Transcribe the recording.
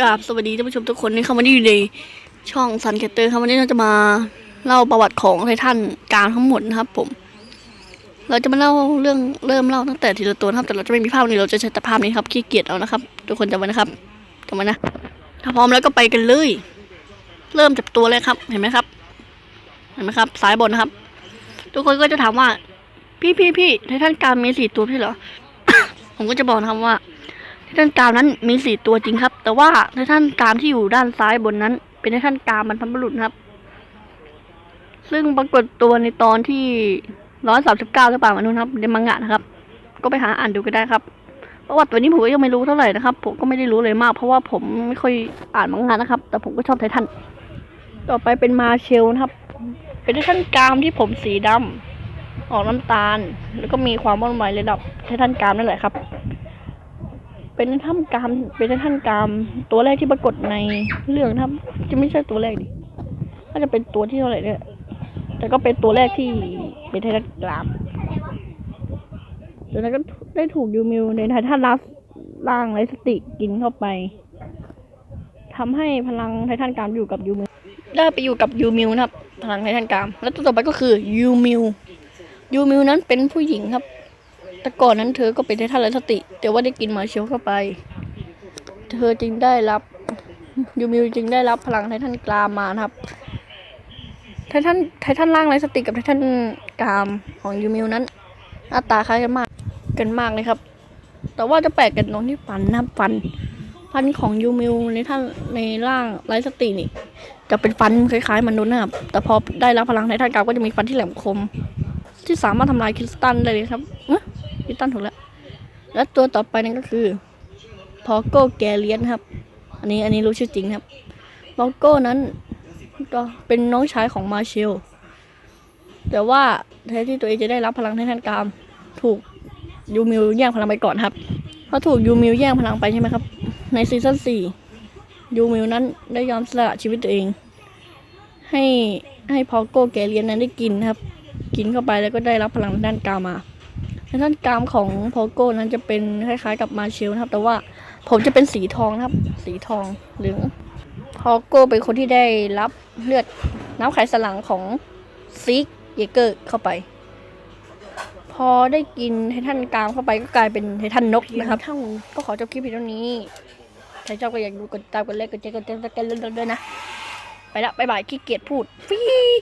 กราบสวัสดีท่านผู้ชมทุกคนที่เข้ามาที่อยู่ในช่องซันแคตเตอร์ครับวันนี้เราจะมาเล่าประวัติของไททันการทั้งหมดนะครับ ผม เราจะมาเล่าเรื่องเริ่มเล่าตั้งแต่ทีละตัวครับ แต่เราจะไม่มีภาพนี้เราจะใช้แต่ภาพนี้ครับขี้เกียจเอานะครับ ทุกคนจำไว้นะครับจำไว้นะถ้าพร้อมแล้วก็ไปกันเลย เริ่มจากตัวเลยครับ เห็นไหมครับ เห็นไหมครับซ้ายบนนะครับ ทุกคนก็จะถามว่า พี่พี่พี่ไททันการมีสี่ตัวพี่เหรอ ผมก็จะบอกนะครับว่า ไททันกามนั้นมีสี่ตัวจริงครับ แต่ว่าไททันกามที่อยู่ด้านซ้ายบนนั้น เป็นไททันกามบรรพบุรุษนครับ ซึ่งปรากฏตัวในตอนที่ร้อยสามสิบเก้าหรือเปล่ามานุนครับในมังงะนะครับ ก็ไปหาอ่านดูก็ได้ครับประวัติตัวนี้ผมก็ยังไม่รู้เท่าไหร่นะครับ ผมก็ไม่ได้รู้เลยมาก เพราะว่าผมไม่ค่อยอ่านมังงะนะครับ แต่ผมก็ชอบไททันต่อไปเป็นมาเชลนะครับ เป็นไททันกามที่ผมสีดำออกน้ำตาล แล้วก็มีความว่อนไวระดับไททันกามนั่นแหละครับ เป็นท่านกรามเป็นท่านกราม ตัวแรกที่ปรากฏในเรื่องนะจะไม่ใช่ตัวแรกดิน่าจะเป็นตัวที่เท่าไหร่เนี่ยแต่ก็เป็นตัวแรกที่เป็นไททันกรามจากนั้นก็ได้ถูกยูมิวในไททันลัสร่างไรสติกินเข้าไปทำให้พลังไททันกรามอยู่กับยูมิวได้ไปอยู่กับยูมิวนะครับ พลังไททันกราม แล้วตัวต่อไปก็คือยูมิวยูมิวนั้นเป็นผู้หญิงครับ แต่ก่อนนั้นเธอก็เป็นไททันไรสติ แต่ว่าได้กินมาเชลเข้าไป เธอจึงได้รับยูมิวจึงได้รับพลังไททันกรามมานะครับไททันไททันร่างไรสติกับไททันกรามของยูมิวนั้น หน้าตาคล้ายกันมากกันมากเลยครับ แต่ว่าจะแปลกกันตรงที่ฟันนะฟันฟันของยูมิวในท่านในร่างไรสตินี่ จะเป็นฟันคล้ายๆมนุษย์นะครับ แต่พอได้รับพลังไททันกรามก็จะมีฟันที่แหลมคม ที่สามารถทำลายคริสตัลได้เลยครับเอ๊ะ ตัลถูกแล้ว และตัวต่อไปนั่นก็คือพอโก้แกเลียนครับ อันนี้อันนี้รู้ชื่อจริงครับพอโก้นั้นก็เป็นน้องชายของมาเชล แต่ว่าแทนที่ตัวเองจะได้รับพลังไททันกาม ถูกยูมิวแย่งพลังไปก่อนครับพอถูกยูมิวแย่งพลังไปใช่ไหมครับ ในซีซั่นสี่ยูมิวนั้นได้ยอมสละชีวิตตัวเอง ให้ให้พอโก้แกเลียนนั้นได้กินครับ กินเข้าไปแล้วก็ได้รับพลังด้านกามา มาด้านกรามของโพโก้นั้นจะเป็นคล้ายๆ กับมาเชลนะครับ แต่ว่าผมจะเป็นสีทองนะครับ สีทองเหลืองพอโก้เป็นคนที่ได้รับเลือดน้ำไขสันหลังของซิกเยเกอร์เข้าไป พอได้กินไททันกรามเข้าไปก็กลายเป็นไททันนกนะครับท่านก็ขอจบคลิปเพียงเท่านี้ใครชอบก็อยากดูกดติดตามกดไลค์กดแชร์กดติดตามกันเรื่อยๆนะไปละบ๊ายบายขี้เกียจพูดฟีด